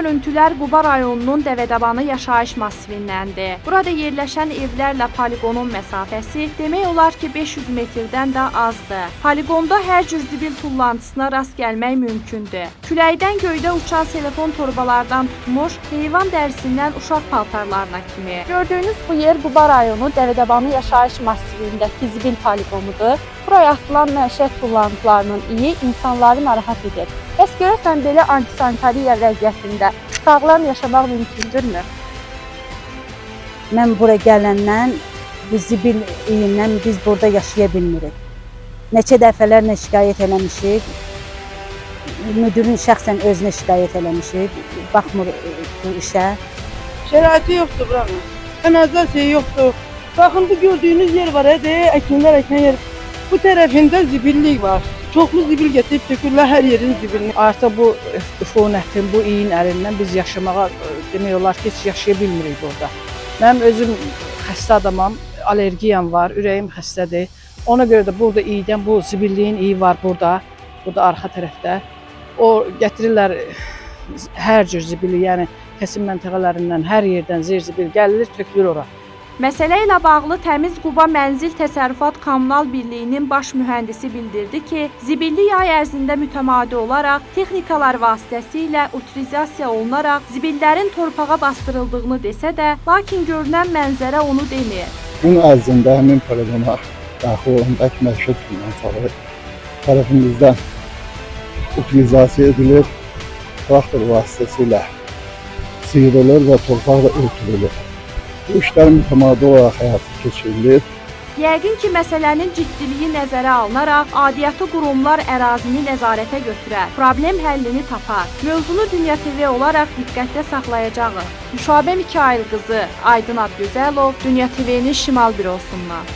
görüntülər Quba rayonunun Dəvədəbanı yaşayış massivindəndir. Burada yerləşən evlərlə poliqonun məsafəsi demək olar ki 500 metrdən də azdır. Poliqonda hər cür zibil tullantısına rast gəlmək mümkündür. Küləkdən göydə uçan telefon torbalardan tutmuş, heyvan dərisindən uşaq paltarlarına kimi. Gördüyünüz bu yer Quba rayonu Dəvədəbanı yaşayış massivindəki zibil poligonudur. Buraya atılan məişət tullantılarının iyi insanları narahat edir. Bəs görəsən belə antisanitariya vəziyyətində sağlam yaşamaq mümkündürmü? Mən bura gələndən bu zibil iyindən biz burada yaşaya bilmirik. Neçə dəfələrlə şikayət eləmişik. Müdürün şəxsən özünə şikayət eləmişik. Baxmır e, bu işə. Şəraiti yoxdur buranın. Kanalizasiya yoxdur. Baxın bu gördüyünüz yer var, hə, əkinlər əkən yer. Bu tərəfində zibillik var. Çoxlu zibil gətirib tökürlər hər yerin zibilini. Artıq bu üfunətin, bu iyin əlindən biz yaşamağa e, demək olar ki, heç yaşaya bilmirik burada. Mənim özüm xəstə adamam, allergiyam var, ürəyim xəstədir. Ona görə də burada iydən bu zibilliyin iyi var burada, burada arxa tərəfdə. O gətirirlər e, hər cür zibili, yəni kəsim məntəqələrindən, hər yerdən zirzibil gəlir, tökülür ora. Məsələ ilə bağlı Təmiz Quba Mənzil Təsərrüfat Kommunal Birliyinin baş mühəndisi bildirdi ki, zibilli yay ərzində mütəmadi olaraq texnikalar vasitəsilə utilizasiya olunaraq zibillərin torpağa bastırıldığını desə də, lakin görünən mənzərə onu demir. Bunun ərzində həmin poligona daxil olundakı məişət finansaları tərəfimizdən utilizasiya edilir, traktor vasitəsilə sıyrılır və torpaqla örtülür. Bu işlər mütəmadi olaraq həyata keçirilir. Yəqin ki, məsələnin ciddiliyi nəzərə alınaraq aidiyyatı qurumlar ərazini nəzarətə götürər, problem həllini tapar. Mövzunu Dünya TV olaraq diqqətdə saxlayacağıq. Müşabə Mikail qızı Aydın Adgözəlov, Dünya TV-nin Şimal bürosundan.